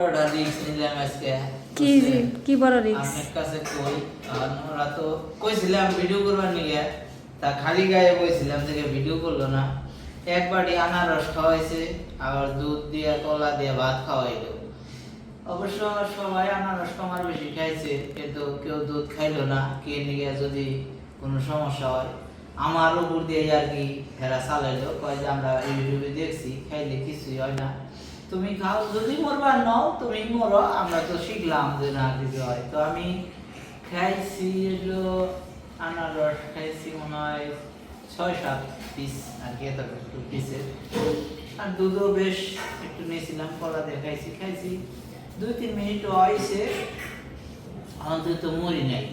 বড়টা রিস্ক নিলাম আজকে। কি কি বড় রিক্স আপনার কাছে কই আর ওরা তো কইছিলাম ভিডিও করবার নিয়ে। তা খালি গায়ে বইছিলাম থেকে ভিডিও করল না। এক আনারস খাওয়াইছে আবার দুধ দিয়ে কলা দিয়ে ভাত খাওয়াইলো। অবশ্য সবাই আনারস কমার বেশি খাইছে কিন্তু কেউ দুধ খাইলো না। কে নিয়ে যদি কোনো সমস্যা হয় আমার উপর দিয়ে আর কি হেরা চালাইলো। কয় যে আমরা ইউটিউবে দেখছি খাইলে কিছুই হয় না। তুমি খাও, যদি মরবার নাও, তুমি মরো, আমরা তো শিখলাম যে না কিছু হয়। তো আমি খাইছি এগুলো আনারস খাইছি মনে হয় ছয়, সাত পিস আর কি একটু পিসের আর দুধও বেশ একটু নিয়েছিলাম, কলা দিয়ে খাইছি খাইছি। দুই, তিন মিনিট হয়েছে, অন্তত মরি নাই।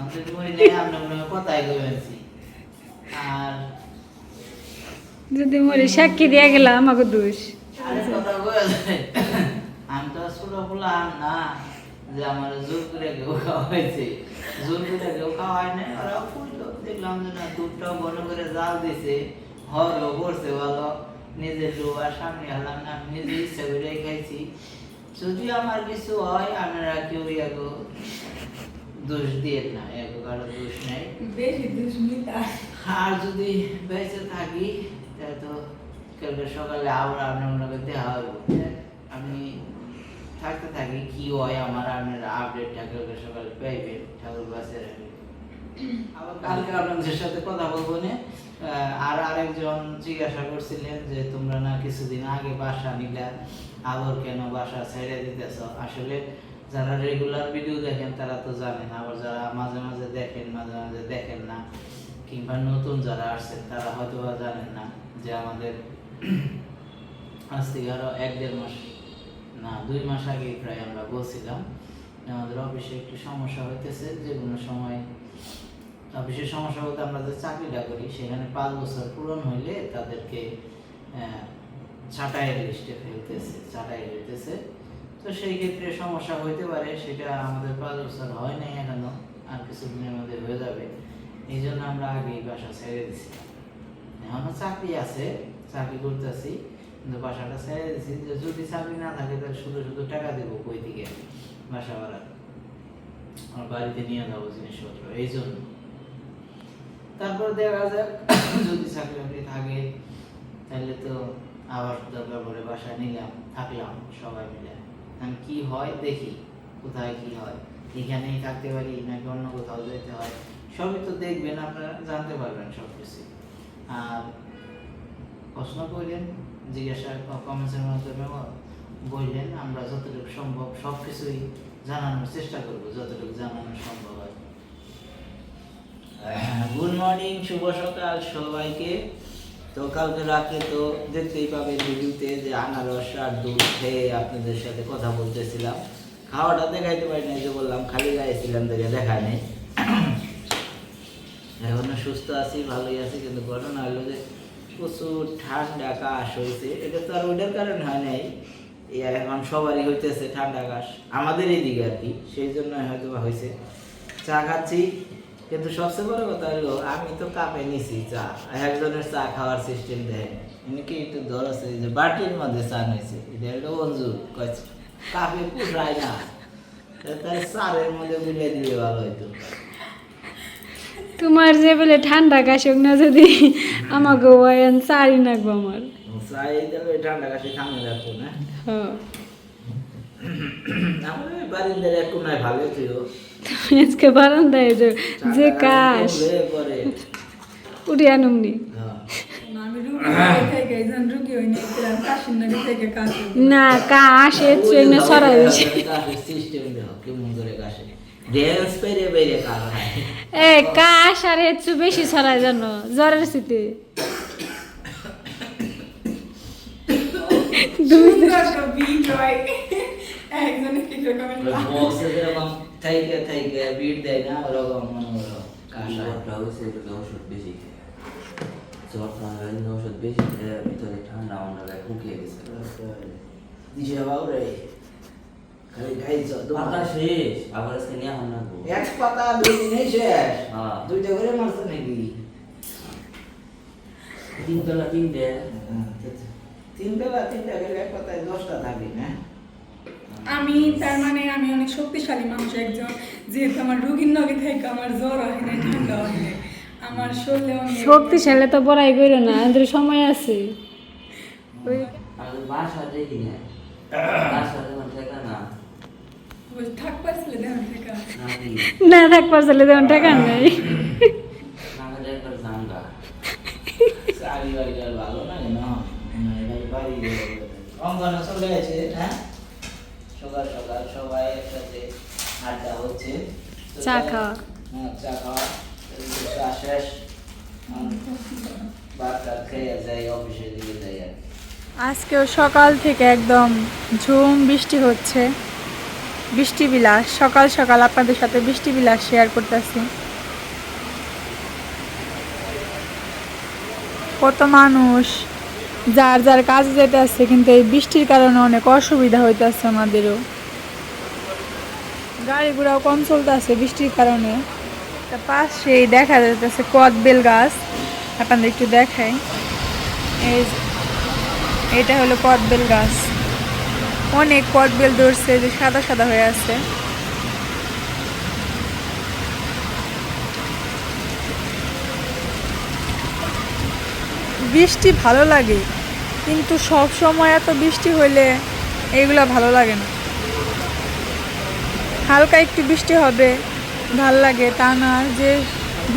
অন্তত মরি নাই, আমরা মনে হয় কথাই গেছি আর যদি মরে, সাক্ষী দিয়ে গেলাম, আমাকে দোষ। আমি তো ছোট বললাম না যে আমার জোর করে কেউ করে হয় ওরা দেখলাম যে না দুধটাও ঘন করে জাল দিছে হরও পড়ছে ভালো নিজের লোয়ার সামনে হলাম না আমি নিজে ইচ্ছা করে খাইছি যদি আমার কিছু হয় আপনারা কেউ ইয়াগো দোষ দিয়ে না এগো কারও দোষ নেই বেশি আর যদি বেঁচে থাকি তাহলে তো সকালে আবার আমি থাকতে থাকি, কি হয় আমার আপডেটটা সকালে ঠাকুর আবার কালকে আপনাদের সাথে কথা বলব আর আরেকজন জিজ্ঞাসা করছিলেন যে, তোমরা না কিছুদিন আগে বাসা নিলা, আবার কেন বাসা ছেড়ে দিতেছ? আসলে যারা রেগুলার ভিডিও দেখেন, তারা তো জানেন, আবার যারা মাঝে মাঝে দেখেন, মাঝে মাঝে দেখেন না, কিংবা নতুন যারা আসছেন, তারা হয়তো জানেন না যে আমাদের আজ থেকে আরও এক দেড় মাস, না, দুই মাস আগে প্রায় আমরা বলছিলাম, আমাদের অফিসে একটু সমস্যা হইতেছে, যে কোনো সময় অফিসের সমস্যা বলতে আমরা যে চাকরিটা করি, সেখানে পাঁচ বছর পূরণ হইলে তাদেরকে ছাঁটাইয়ের লিস্টে ফেলতেছে, ছাঁটাই দিতেছে। তো সেই ক্ষেত্রে সমস্যা হইতে পারে, সেটা আমাদের পাঁচ বছর হয় নাই এখনও, আর কিছু কিছুদিনের মধ্যে হয়ে যাবে। এই জন্য আমরা আগেই বাসা ছেড়ে দিছি। এখনও চাকরি আছে চাকরি করতেছি, কিন্তু বাসাটা ছেড়ে যে যদি চাকরি না থাকে, তাহলে শুধু শুধু টাকা দেবো কই থেকে? বাসা ভাড়া। আমার বাড়িতে নিয়ে যাব জিনিসপত্র, এই জন্য। তারপর দেখা যাক, যদি চাকরি বাকরি থাকে, তাহলে তো আবার দরকার পড়ে বাসায় নিলাম, থাকলাম সবাই মিলে। এখন কি হয় দেখি, কোথায় কি হয়। এখানেই থাকতে পারি, নাকি অন্য কোথাও যেতে হয়? সবই তো দেখবেন, আপনারা জানতে পারবেন সব কিছু আর প্রশ্ন করলেন, জিজ্ঞাসা কমেন্টসের মাধ্যমে বললেন, আমরা যতটুকু সম্ভব সব কিছুই জানানোর চেষ্টা করব, যতটুকু জানানো সম্ভব হয় গুড মর্নিং, শুভ সকাল সবাইকে। তো কালকে রাতে তো দেখতেই পাবে ভিডিওতে যে আনারস আর দুধ খেয়ে আপনাদের সাথে কথা বলতেছিলাম। খাওয়াটা দেখাইতে পারি না যে বললাম, খালি গাইছিলাম দেখে দেখা নেই। এখনও সুস্থ আছি, ভালোই আছি, কিন্তু ঘটনা হলো যে প্রচুর ঠান্ডা কাশ হয়েছে। এটা তো আর ওইটার কারণে হয় নাই। এই এখন সবারই হইতেছে ঠান্ডা কাশ। আমাদের এইদিকে আর কি, সেই জন্য হয়তো হয়েছে চা খাচ্ছি, কিন্তু সবচেয়ে বড় কথা হলো, আমি তো কাপে নিছি চা। একজনের চা খাওয়ার সিস্টেম দেয়। কি একটু ধর আছে? যে বাটির মধ্যে চা নিয়েছে এটা হলো অঞ্জুর কাপে পুষায় না। তাই চারের মধ্যে গুলে দিলে ভালো হইতো। তোমার যে বলে ঠান্ডা কাশক না যদি আমাকে ওয়ান সারি নাকবো আমার। ঠান্ডা কাশি থামে রাখব না। হ্যাঁ। আজকে বারান্দায় যে যে কাশ উঠে আনুমনি হ্যাঁ। না কাশ এর ট্রেনে এ কাশ আর হেঁচু বেশি ছড়ায় জানো? জ্বরের শীতে ঠান্ডা শুকিয়ে গেছে দিশে বাবুরে খালি গাইছ পাতা শেষ আবার আজকে নিয়ে আমার নাকবো এক পাতা দুই দিনে শেষ। দুইটা করে মারছে নাকি তিনটে তিন বেলা তিনটা করে এক পাতায় দশটা থাকে না আমি তার মানে আমি অনেক শক্তিশালী মানুষ একজন যেহেতু আমার রুগীর নগে থেকে আমার জ্বর হয় না ঠান্ডা হয় না আমার শরীরে শক্তিশালী তো বড়াই করো না এদের সময় আছে ওই বাসা দেখি না বাসা যখন থেকে না ওই থাক পারছিলে না যেমন টাকা নেই। না? চা খাওয়া। হ্যাঁ চা খাওয়া। শেষ। আজকেও সকাল থেকে একদম ঝুম বৃষ্টি হচ্ছে। বৃষ্টি বিলাস সকাল সকাল আপনাদের সাথে বৃষ্টি বিলাস শেয়ার করতেছি। কত মানুষ, যার যার কাজে যেতে আসছে কিন্তু এই বৃষ্টির কারণে অনেক অসুবিধা হইতেছে আমাদেরও। গাড়ি ঘোড়াও কম চলতেছে বৃষ্টির কারণে। পাশেই দেখা যাইতেছে কদবেল গাছ। আপনাদের একটু দেখাই। এই এটা হলো কদবেল গাছ। অনেক কদবেল ধরছে যে সাদা সাদা হয়ে আছে। বৃষ্টি ভালো লাগে, কিন্তু সব সময় এত বৃষ্টি হইলে এগুলা ভালো লাগে না। হালকা একটু বৃষ্টি হবে, ভালো লাগে, তা না, যে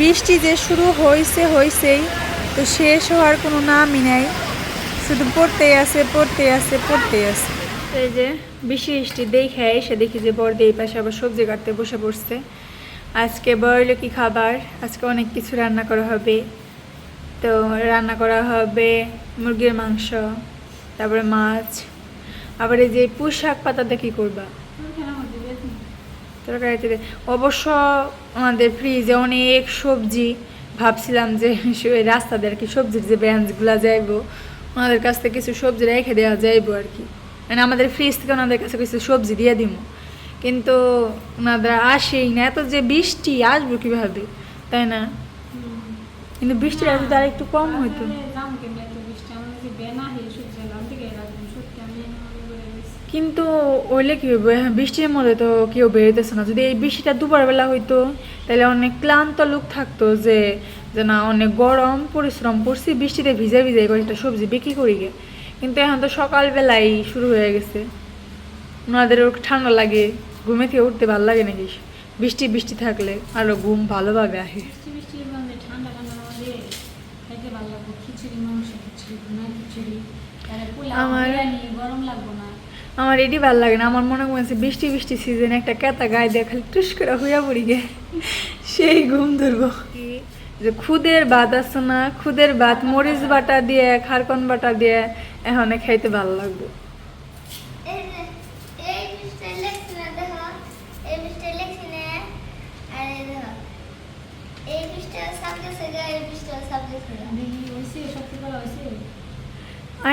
বৃষ্টি যে শুরু হয়েছে হয়েছেই তো শেষ হওয়ার কোনো নামই নেই। শুধু পড়তেই আছে পড়তেই আছে পড়তেই আছে। এই যে বৃষ্টি বৃষ্টি দেখে এসে দেখি যে বড় এই পাশে আবার সবজি কাটতে বসে পড়ছে। আজকে বড় কি খাবার? আজকে অনেক কিছু রান্না করা হবে। তো রান্না করা হবে মুরগির মাংস, তারপরে মাছ, আবার এই যে পুঁই শাক পাতাতে কী করবা? তরকারিতে অবশ্য আমাদের ফ্রিজে অনেক সবজি, ভাবছিলাম যে সে- রাস্তা দিয়ে আর কি সবজির যে ব্যাঞ্চগুলো যাইবো, ওনাদের কাছ থেকে কিছু সবজি রেখে দেওয়া যাইবো আর কি। মানে আমাদের ফ্রিজ থেকে ওনাদের কাছে কিছু সবজি দিয়ে দিব কিন্তু ওনাদের আসেই না এত যে বৃষ্টি আসব কীভাবে? তাই না? কিন্তু বৃষ্টিটা যদি আর একটু কম হইতো। কিন্তু ওইলে কি হইব হ্যাঁ বৃষ্টির মধ্যে তো কেউ বেরোতেছে না। যদি এই বৃষ্টিটা দুপুর বেলা হইতো তাহলে অনেক ক্লান্ত লোক থাকতো যে যে না অনেক গরম পরিশ্রম করছি বৃষ্টিতে ভিজে ভিজে কয়েকটা সবজি বিক্রি করি গে। কিন্তু এখন তো সকালবেলাই শুরু হয়ে গেছে। ওনাদেরও ঠান্ডা লাগে ঘুমে থেকে উঠতে ভালো লাগে নাকি বৃষ্টি বৃষ্টি থাকলে আরও ঘুম ভালোভাবে আসে। আমার- আমার এটি ভালো লাগে না আমার মনে করছে বৃষ্টি বৃষ্টি সিজনে একটা কেতা গায়ে দিয়ে খালি টুস করে হইয়া পড়ি গে। সেই ঘুম ধরবো। যে খুদের ভাত আছে না খুদের ভাত মরিচ বাটা দিয়ে খারকন বাটা দিয়ে এখন খাইতে ভালো লাগবে।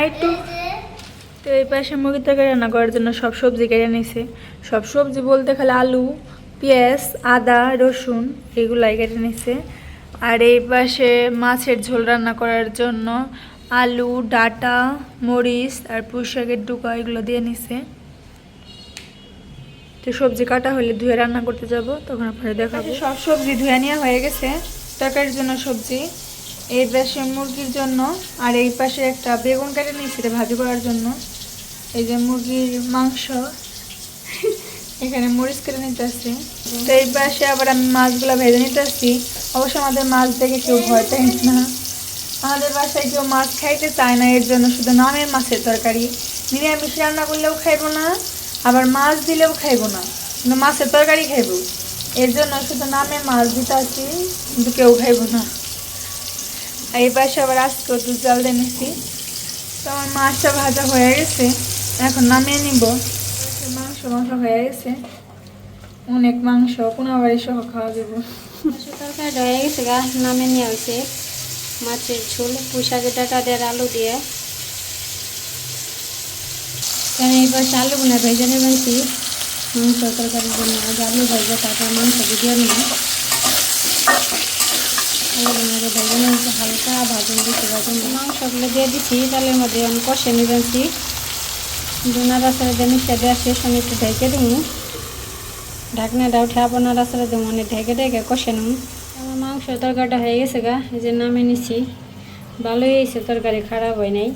একটু তো এই পাশে মুরগির তরকারি রান্না করার জন্য সব সবজি কেটে নিছে। সব সবজি বলতে খালি আলু পেঁয়াজ আদা রসুন এগুলাই কেটে নিছে। আর এই পাশে মাছের ঝোল রান্না করার জন্য আলু ডাটা মরিচ আর পুঁই শাকের ডুকা এগুলো দিয়ে নিছে। তো সবজি কাটা হলে ধুয়ে রান্না করতে যাব তখন আপনারা দেখাবো। সব সবজি ধুয়ে নেওয়া হয়ে গেছে তরকারির জন্য সবজি। এই পাশে মুরগির জন্য আর এই পাশে একটা বেগুন কেটে নিয়েছি এটা ভাজি করার জন্য। এই যে মুরগির মাংস এখানে মরিচ কেটে নিতে আসছি তো এই পাশে আবার আমি মাছগুলো ভেজে নিতে আসছি অবশ্য আমাদের মাছ দেখে কেউ ভয় পায় না। আমাদের বাসায় কেউ মাছ খাইতে চায় না, এর জন্য শুধু নামের মাছের তরকারি। নিরামিষ রান্না করলেও খাইবো না, আবার মাছ দিলেও খাইবো না কিন্তু মাছের তরকারি খাইবো। এর জন্য শুধু নামে মাছ দিতে আসি, কিন্তু কেউ খাইবো না। আর এই পাশে আবার আজকেও দুধ জাল দিয়ে নিছি। তো আমার মাছটা ভাজা হয়ে গেছে, এখন নামিয়ে নিব। মাংস মাংস হয়ে গেছে। অনেক মাংস কোনাবাড়ি সহ খাওয়া দেবো মাংস তরকারিটা হয়ে গেছে, গা নামে নিয়ে হয়েছে মাছের ঝোল পুঁশাকের ডাটা দিয়ে আলু দিয়ে। কেন এই পাশে আলুগুলো ভেজে নেবেছি মাংস তরকারির জন্য আলু ভেজে, তারপর মাংস দিয়ে ভেজে হালকা ভাজন দিচ্ছি ভাজন মাংসগুলো দিয়ে দিচ্ছি তালের মধ্যে আমি কষে নিবেছি দুনা রাস্তায় দিয়ে মিশে দেওয়া শেষ আমি একটু ঢেকে দিই ঢাকনাটা উঠে আপনার দেবো মানে ঢেকে ঢেকে কষে নিম। আমার মাংস তরকারিটা হয়ে গেছে গা, এই যে নামে নিছি। ভালোই হয়েছে, তরকারি খারাপ হয় নাই।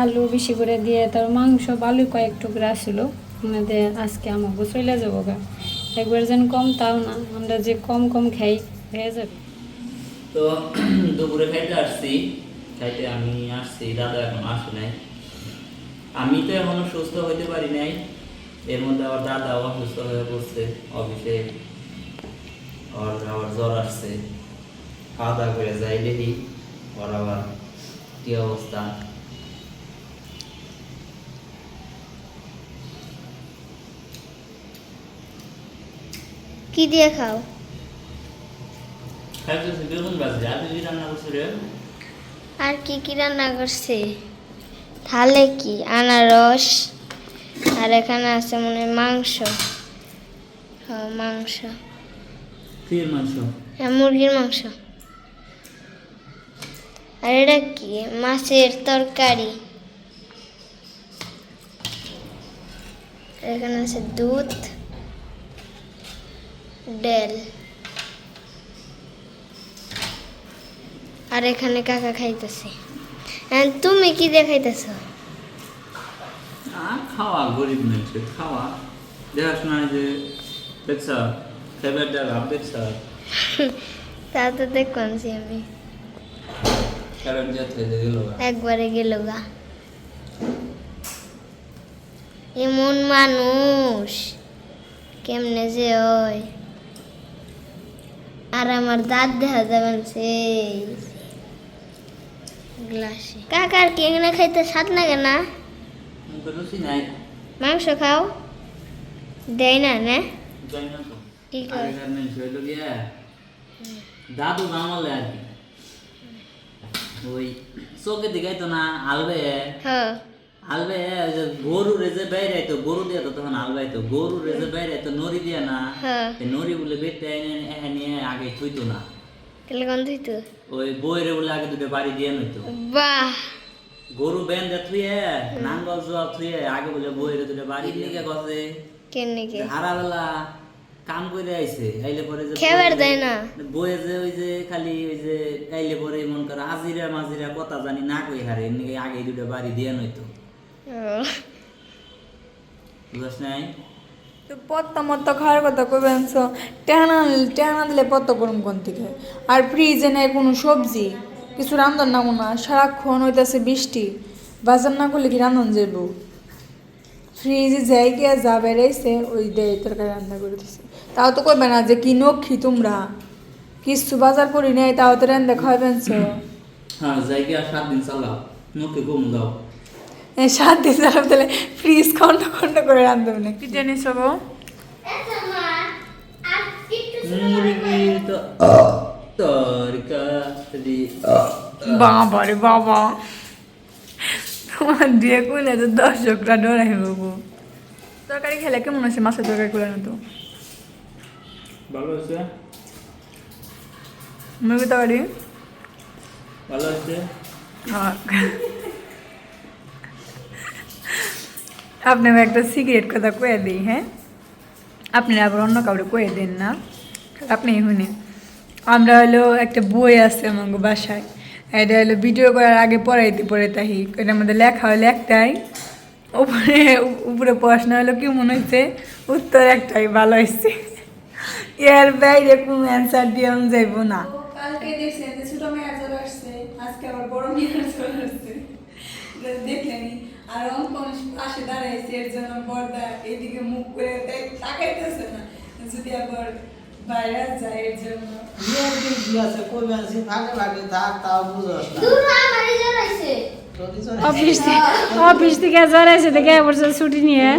আলু বেশি করে দিয়ে তার মাংস ভালোই কয়েক টুকরা ছিল। মানে আজকে আমাকে চলে যাব গা। একবার যেন কম তাও না, আমরা যে কম কম খাই, হয়ে যাবে। তো দুপুরে খাইতে আসছি। খাইতে আমি আসছি, দাদা এখন আসে নাই। আমি তো এখনও সুস্থ হইতে পারি নাই। এর মধ্যে আবার দাদাও অসুস্থ হয়ে পড়ছে, অফিসে। ওর আবার জ্বর আসছে। খাওয়া দাওয়া করে যাই দেখি ওর আবার কি অবস্থা? কি দিয়ে খাও? খাইতেছি বেগুন ভাজি। আর তুই রান্না করছি রে? আর কি কি রান্না করছে? থালে কি? আনারস। আর এখানে আছে মনে মাংস। হ্যাঁ মাংস। মাংস? হ্যাঁ মুরগির মাংস। আর এটা কি? মাছের তরকারি। এখানে আছে দুধ ডেল। আর এখানে কাকা খাইতেছে। আর তুমি কি দেখাইতেছ খাওয়া গরিব মানুষের খাওয়া। দেখাশোনা যে দেখছ ফেভার জায়গা দেখছ তা তো দেখছি আমি কারণ যেতে গেল একবারে গেল গা। এমন মানুষ কেমনে যে হয়। আর আমার দাঁত দেখা যাবেন সেই গ্লাসে। কাকার কি এখানে খাইতে স্বাদ লাগে না? রুচি নাই। মাংস খাও। দেয় না না। আগেকার মানুষ হইল গিয়া দাদু গামালে আর কি। ওই চোখে দিকাইতো না আলবে। হ্যাঁ। আলবে ওই যে গরু রেজে বাইরে আইতো গরু দিয়ে তো তখন আলবাইতো গরু রেজে বাইরে আইতো নড়ি দিয়ে না। হ্যাঁ। নড়ি বলে বেটে নিয়ে আগে থুইতো না। তাহলে কোন তুই ওই বইরে বলে আগে দুটো বাড়ি দিয়ে নইতো। বাহ! গরু বেঁধে থুয়ে নাঙ্গল জোয়া থুয়ে আগে বলে বইরে দুটো বাড়ি নিয়ে গেছে কেন নাকি? হারাবেলা। কাম করে আইছে আইলে পরে যে খেবার দেয় না। বইয়ে যে ওই যে খালি ওই যে আইলে পরে মন করে হাজিরা মাজিরা কথা জানি না কই হারে এমনি আগে দুটো বাড়ি দিয়ে নইতো ও, বুঝছ নাই? তো পত্তা মত্তা খাওয়ার কথা কইবেন সো টেহানা টেহানা দিলে পত্তা করুম কোন থেকে? আর ফ্রিজে নেই কোনো সবজি? কিছু রান্ধন না না সারাক্ষণ হইতাছে বৃষ্টি। বাজার না করলে কি রান্ধন যাব ফ্রিজে যাই গিয়া যা বেড়াইছে ওই দেয় তরকারি রান্না করে দিছে তাও তো কইবে না যে কি নক্ষী তোমরা? কিছু বাজার করি নাই তাও তো রান্না খাওয়াবেন সো হ্যাঁ যাই গিয়া সাত দিন চালাও কম দাও। সাত দিন যারা তাহলে ফ্রিজ খন্ড খন্ড করে রান্ধব না কি জানিস গো তরকারি। বাবা রে বাবা। তোমার দিয়ে কইলে তো দর্শকরা ডরাই বাবু তরকারি খেলে কেমন আছে মাছের তরকারি করে না তো? ভালো আছে মুরগি তরকারি? ভালো আছে আর আপনাকে একটা সিগারেট কথা কয়ে দিই হ্যাঁ? আপনি আবার অন্য কাউরে কয়ে দিন না। আপনি শুনে আমরা হলো একটা বই আছে আমাকে বাসায়। এটা হলো ভিডিও করার আগে পড়াইতে পড়ে তাহি এটার মধ্যে লেখা হলো একটাই। উপরে উপরে পড়াশোনা হলো কি মনে হচ্ছে উত্তর একটাই, ভালো হয়েছে এর বাইরে কোনো অ্যান্সার দিয়ে আমি যাইব না। দেখলেনি আর অঙ্কন পাশে দাঁড়াইছে, এর জন্য বর্দা এদিকে মুখ করে তাকাইতেছে না। যদি আবার দূর আমারই অফিস থেকে অফিস থেকে জ্বর আছে দেখে বলছে ছুটি নিয়ে।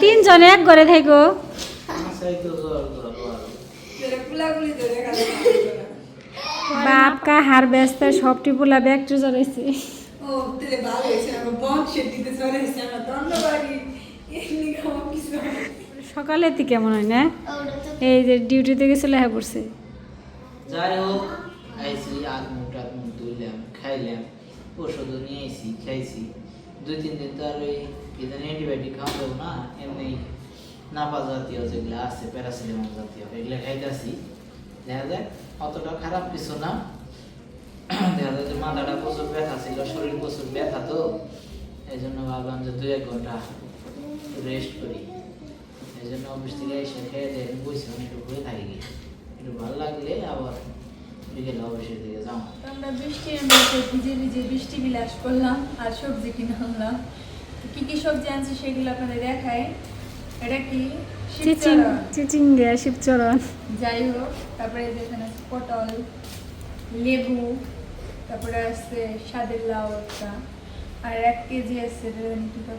তিনজন এক তিনজনে ঘরে থাকো বাপ কা হার ব্যস্ত সব টিপুলা ব্যাগ টু জ্বরাইছে ও তাহলে ভালো হয়েছে। আমার বন্ধ সেটিতে জ্বর আইছে আমার দণ্ডবাড়ি সকালের থেকে কেমন হয়, না? এই যে ডিউটিতে গেছিল হ্যাঁ পড়ছে। যাই হোক আইসি হাত মুখ টাত মুখ ধুইলাম খাইলাম ওষুধও নিয়ে আইসি খাইছি। দুই, তিন দিন তো আর ওই কি জানি অ্যান্টিবায়োটিক খাওয়া যাব না, এমনি নাপা জাতীয় যেগুলো আছে প্যারাসিটামল জাতীয়, এগুলো খাইতেছি। দেখা যায় অতটা খারাপ কিছু না। দেখা যায় যে মাথাটা প্রচুর ব্যথা ছিল, শরীর প্রচুর ব্যথা তো। এই জন্য ভাবলাম যে দুই, এক ঘণ্টা রেস্ট করি। এই জন্য অফিস থেকে এসে খেয়ে দিয়ে বসে একটু ঘুরে থাকি। গিয়ে একটু ভালো লাগলে আবার বিকেলে অফিসের দিকে যাও আমরা মধ্যে ভিজে ভিজে বৃষ্টি বিলাস করলাম আর সবজি কিনে আনলাম। কি কি সবজি আনছি সেগুলো আপনাদের দেখাই। এটা কি। চিচিঙ্গা শিবচরণ। যাই হোক তারপরে পটল লেবু তারপরে আছে স্বাদের লাউ একটা আর এক কেজি আছে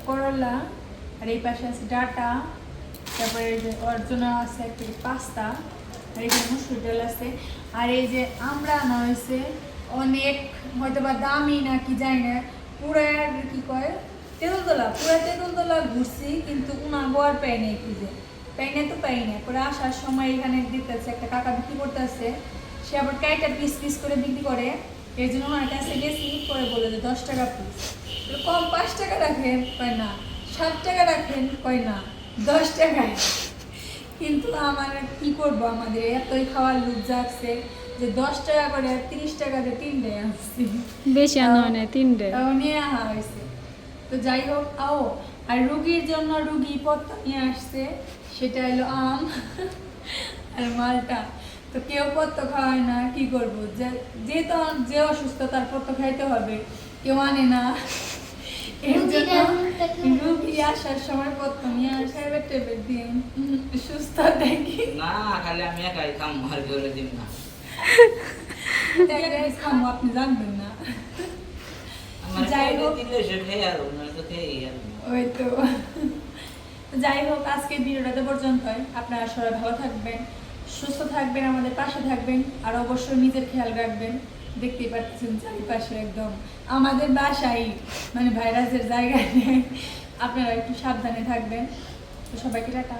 করলা। আর এই পাশে আছে ডাটা, তারপরে যে অর্জনা আছে এক কেজি পাস্তা, আর এই যে মুসুর ডাল আছে। আর এই যে আমরা আনা হয়েছে অনেক হয়তো বা দামি না কি জানি না পুরা কি কয়, তেঁতুলতলা, পুরা তেঁতুলতলা ঘুরছি, কিন্তু উনা গোয়ার পাই নাই খুঁজে পাই না তো পাই না পরে আসার সময় এখানে দিতেছে একটা কাকা বিক্রি করতেছে, সে আবার কাইটা পিস পিস করে বিক্রি করে এই জন্য ওনার কাছে গেছি, পরে বলে যে দশ টাকা পিস। কম পাঁচ টাকা রাখে? না। সাত টাকা রাখেন কয় না দশ টাকায়। কিন্তু আমার কি করব আমাদের? এতই খাওয়ার লোক যাচ্ছে যে দশ টাকা করে তিরিশ টাকাতে তিনটে আসছি। বেশি আনা হয় না তিনটে। নিয়ে আসা হয়েছে। তো যাই হোক আও আর রুগীর জন্য রুগী পত্তা নিয়ে আসছে সেটা হলো আম আর মালটা। তো কেউ পত্ত খাওয়ায় না কি করব? যে যে তো যে অসুস্থ তার পত্ত খাইতে হবে কেউ আনে না। রুগী আসার সময় পত্ত নিয়ে আসে ট্যাবলেট দিয়ে। সুস্থ দেখি। না খালি আমি একাই খাম আর কেউ দিন না। খামো আপনি জানবেন না। যাই হোক। ওই তো। যাই হোক আজকের ভিডিওটা তো পর্যন্তই। আপনারা সবাই ভালো থাকবেন সুস্থ থাকবেন আমাদের পাশে থাকবেন আর অবশ্যই নিজের খেয়াল রাখবেন। দেখতেই পাচ্ছেন চারিপাশে একদম আমাদের বাসায় মানে ভাইরাসের জায়গা নেই। আপনারা একটু সাবধানে থাকবেন। তো সবাইকে টাটা।